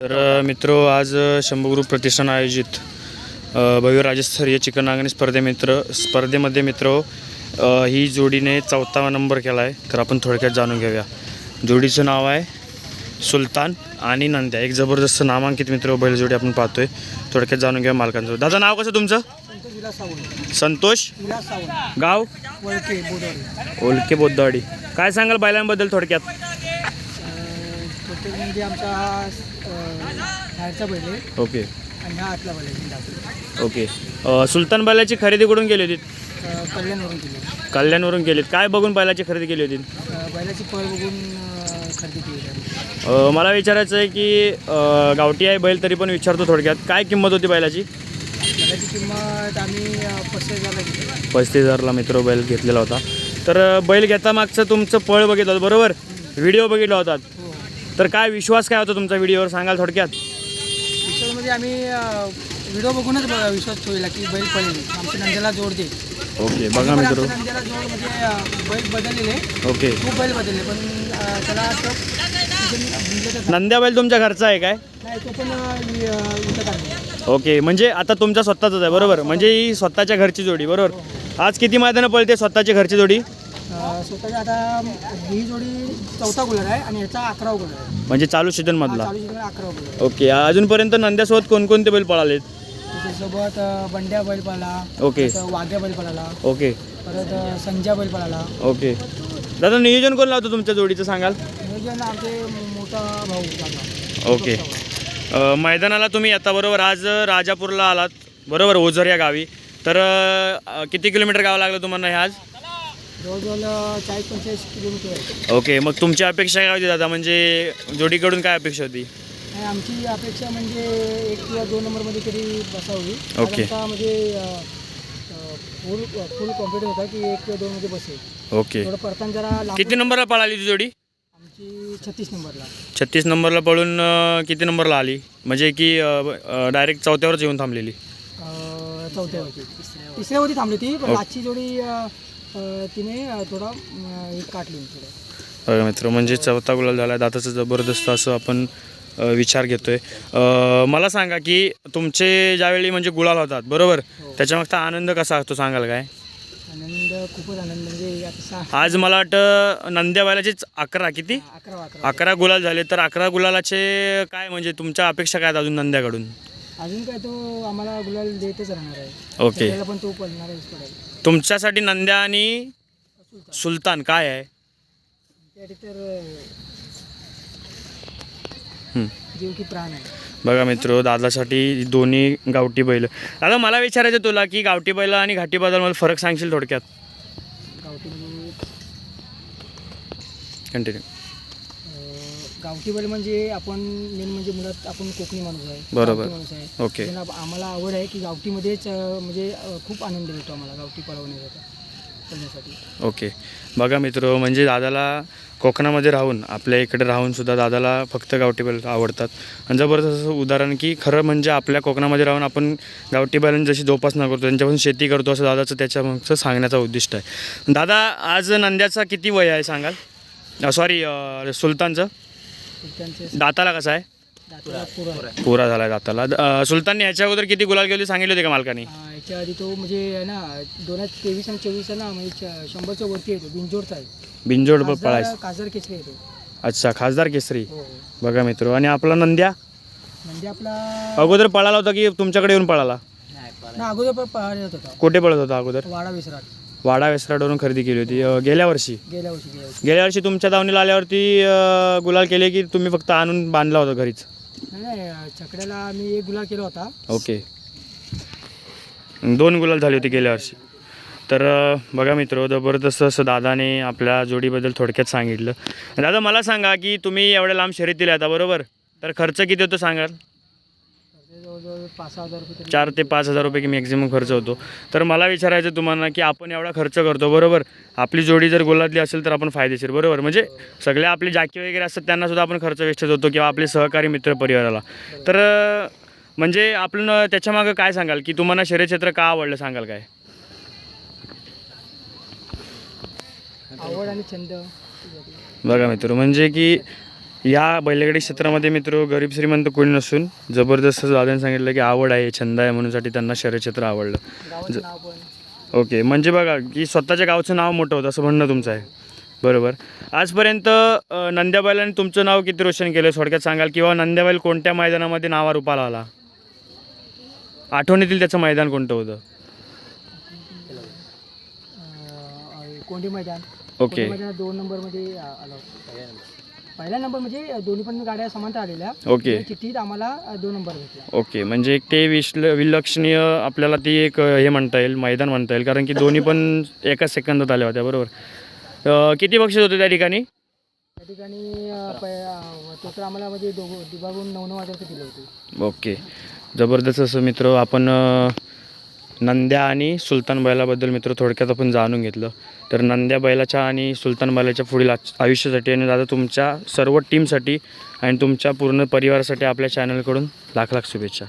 तर मित्र आज अ, प्रतिष्ठान आयोजित भव्य राजस्तरीय चिकन नांगणी स्पर्धे मित्र स्पर्धेमध्ये मित्र ही जोडीने चौथा नंबर केला आहे तर आपण थोडक्यात जाणून घेऊया. जोडीचं नाव आहे सुलतान आणि नंद्या. एक जबरदस्त नामांकित मित्र बैलजोडी आपण पाहतोय. थोडक्यात जाणून घेऊया मालकांचं दादा नाव कसं तुमचं? संतोष. गाव? ओलके बोद्दावाडी काय सांगाल बैलांबद्दल थोडक्यात? म्हणजे आमचा बाहेरचा बैल आहे. ओके. आणि हा आतला बैल आहे जिल्ह्याचा. ओके. अ, सुलतान बैलाची खरेदी कुठून केली होती? कल्याणवरून केली कल्याणवरून केलीत. काय बघून बैलाची खरेदी केली होती? अं, बैलाची पळ बघून अं, खरेदी केली आहे. अ, मला विचारायचं आहे की अ, गावठी आहे बैल तरी पण विचारतो थोडक्यात. काय किंमत होती बैलाची? बैलाची किंमत आम्ही अं, पस्तीस हजारला घेतली. पस्तीस हजारला मित्र बैल घेतलेला होता. तर अ, बैल घेता मागचं तुमचं पळ बघितलं होतं बरोबर? व्हिडिओ बघितला होता. हो. तर काय विश्वास काय होता तुमचा व्हिडिओवर? सांगाल थोडक्यात. विश्वासमध्ये आम्ही व्हिडिओ बघूनच ब- विश्वास ठेवला की बैल पळेल. आमच्या नंद्याला जोड दे ओके बघा पण मित्र. आमच्या नंद्याला जोड म्हणजे अं, बैल बदललेले. ओके. खूप बैल बदलले पण अं, त्याला असं म्हणजे नंद्या बैल तुमच्या घरचा आहे काय? नाही तो पण अं, वि- अं, विकत आणला ओके म्हणजे आता तुमचा स्वतःचाच आहे बरोबर. म्हणजे ही स्वतःच्या घरची जोडी बरोबर. आज किती मैदानं पळते स्वतःची घरची जोडी? अं, स्वतःच्या आता ही जोडी चौथा गुलार आहे आणि ह्याचा अकरावा गुलार आहे. म्हणजे चालू सीझन मधला. चालू शिकला अकरावा गुलार. ओके अजूनपर्यंत नंद्यासोबत कोणकोणते बैल पळालेत? त्याच्यासोबत अं, बंड्या बैल पळाला ओके. परत वाघ्या बैल पळाला ओके. परत अं, संजा बैल पळाला. ओके. दादा नियोजन कोण लावतो तुमच्या जोडीचं सांगाल? नियोजन आमचे मोठा भाऊ ओके. अ, मैदानाला तुम्ही आता बरोबर आज राजापूरला आलात. बरोबर ओझर या गावी. तर अ, किती किलोमीटर गावं लागलं तुम्हाला हे आज? जवळजवळ अं, चाळीस पंचेचाळीस किलोमीटर आहे. ओके मग तुमची अपेक्षा काय होती दादा? म्हणजे जोडीकडून काय अपेक्षा होती? आणि आमची अपेक्षा म्हणजे एक किंवा दोन नंबरमध्ये तरी बसावी. ओके. म्हणजे फुल फुल होता की एक किंवा दोनमध्ये बसेल. ओके. थोडं परताना जरा लांब किती नंबरला पळाली ती जोडी? आमची छत्तीस नंबरला. छत्तीस नंबरला पळून अ, किती नंबरला आली? म्हणजे की डायरेक्ट चौथ्यावरच येऊन थांबलेली. अं, चौथ्यावरती. तिसऱ्यावरती थांबली होती पण. आजची जोडी अं, तिने थोडा एक थोडं. बघा मित्र म्हणजे चौथा गुलाल झाला दाताचं जबरदस्त असं आपण अ, विचार घेतोय. अ, मला सांगा की तुमचे ज्यावेळी म्हणजे गुलाल होतात बरोबर? हो. त्याच्यामागचा आनंद कसा असतो सांगाल काय? आनंद खूपच आनंद म्हणजे आता आज मला वाटतं नंद्या बैलाचेच अकरा किती? अकरा अकरा. अकरा गुलाल झाले तर अकरा गुलालाचे काय म्हणजे तुमच्या अपेक्षा काय आहेत अजून नंद्याकडून? अजून काय तो आम्हाला गुलाल देतच राहणार आहे. ओके. पण तो पडणारच पडेल तुमच्यासाठी नंद्या आणि सुलतान. काय आहे? त्यासाठी तर हं. जीव की प्राण आहे. बघा मित्र दादासाठी दोन्ही गावठी बैल. दादा मला विचारायचं तुला की गावठी बैल आणि घाटी बैलांमध्ये फरक सांगशील थोडक्यात? गावठी म्हणजे, कंटिन्यू अं, गावठी बैल म्हणजे आपण मेन म्हणजे मुळात आपण कोकणी माणूस आहे. बरोबर. गावठी माणूस आहे. ओके. आम्हाला आवड आहे की गावठीमध्येच अं, म्हणजे अं, खूप आनंद मिळतो आम्हाला गावठी पळवण्याचा पळण्यासाठी ओके. बघा मित्र म्हणजे दादाला कोकणामध्ये राहून आपल्या इकडे राहून सुद्धा दादाला फक्त गावठी बैल आवडतात. आणि जबरदस्त असं उदाहरण की खरं म्हणजे आपल्या कोकणामध्ये राहून आपण गावठी बैलांची जशी जोपासना करतो त्यांच्यापासून शेती करतो असं दादाचं त्याच्यामागचं सांगण्याचा उद्दिष्ट आहे. दादा आज नंद्याचा किती वय आहे सांगाल? सॉरी सुलतानचं? दाताला कसं आहे? दाताला पुरण आहे. पुरा झाला आहे दाताला अं, सुलतानने ह्याच्या अगोदर किती गुलाल गेले सांगितले होते का मालकाने? याच्या आधी तो म्हणजे आहे ना दोन हजार तेवीस आणि चोवीस ना म्हणजे च- शंभरच्या वरती येतो बिंजोडचा आहे. बिंजोड पळायचं. केसरी येतो अच्छा खासदार केसरी. हो. हो. बघा मित्र आणि आपला नंद्या? म्हणजे आपला अगोदर पळाला होता की तुमच्याकडे येऊन पळाला? ना अगोदर पण होता कुठे पळत होता अगोदर? वाडा विसराट वाडा वेसराडवरून खरेदी केली होती. अं, गेल्या वर्षी? गेल्या वर्षी गेल्या वर्षी. गेल्या वर्षी तुमच्या दावणीला आल्यावरती अं, गुलाल केले की तुम्ही फक्त आणून बांधला होता घरीच? नाही नाही अं, छकड्याला आम्ही एक गुलाल केला होता. ओके. दोन गुलाल झाले होते गेल्या वर्षी. तर अं, बघा मित्र जबरदस्त असं दादाने आपल्या जोडीबद्दल थोडक्यात सांगितलं. दादा मला सांगा की तुम्ही एवढ्या लांब शर्यतीला आता बरोबर? तर खर्च किती होतो सांगाल? जवळजवळ पाच सहा हजार रुपये तरी चार ते पाच हजार रुपये की मॅक्झिमम खर्च होतो. तर मला विचारायचं तुम्हाला की आपण एवढा खर्च करतो बरोबर? आपली जोडी जर गोलातली असेल तर आपण फायदेशीर बरोबर? म्हणजे सगळे आपले जाकी वगैरे असतात त्यांना सुद्धा आपण खर्च वेस्टेज होतो किंवा आपले सहकारी मित्र परिवाराला. तर अं, म्हणजे आपण त्याच्यामागं काय सांगाल? की तुम्हाला शर्यत क्षेत्र का आवडलं? सांगाल काय? आवड आणि छंद. बघा मित्र म्हणजे की या बैलगाडी क्षेत्रामध्ये मित्र गरीब श्रीमंत कोणी नसून जबरदस्त दादाने सांगितलं की आवड आहे छंद आहे म्हणूनसाठी त्यांना शर्यत क्षेत्र आवडलं. पण. ओके म्हणजे बघा की स्वतःच्या गावचं नाव मोठं होतं असं म्हणणं तुमचं आहे. बरोबर. आजपर्यंत अ, नंद्याबाईलाने तुमचं नाव किती रोशन केलं थोडक्यात सांगाल किंवा नंद्याबाईल कोणत्या मैदानामध्ये नावा रूपाला आला? आठवणीतील त्याचं मैदान कोणतं होतं? कोंडी मैदान? ओके. कोंडी मैदानात दोन नंबरमध्ये आ- आलो पहिला नंबर म्हणजे दोन्ही पण गाड्या समांतर आलेल्या ओके. चिठ्ठीत आम्हाला दोन नंबर भेटला. ओके म्हणजे एक ते विश्ल विलक्षणीय आपल्याला ती एक हे म्हणता येईल मैदान म्हणता येईल. कारण की दोन्ही पण एकाच सेकंदात आल्या होत्या बरोबर. किती बक्षीस होते त्या ठिकाणी? त्या ठिकाणी टोटल आम्हाला म्हणजे दोघं विभागून नऊ नऊ हजारचं दिलं होतं. ओके. जबरदस्त असं मित्र आपण नंद्या आणि सुलतान बैलाबद्दल मित्र थोडक्यात आपण जाणून घेतलं. तर नंद्या बैलाच्या आणि सुलतान बैलाच्या पुढील आयुष्यासाठी आणि दादा तुमच्या सर्व टीमसाठी आणि तुमच्या पूर्ण परिवारासाठी आपल्या चॅनलकडून लाख लाख शुभेच्छा.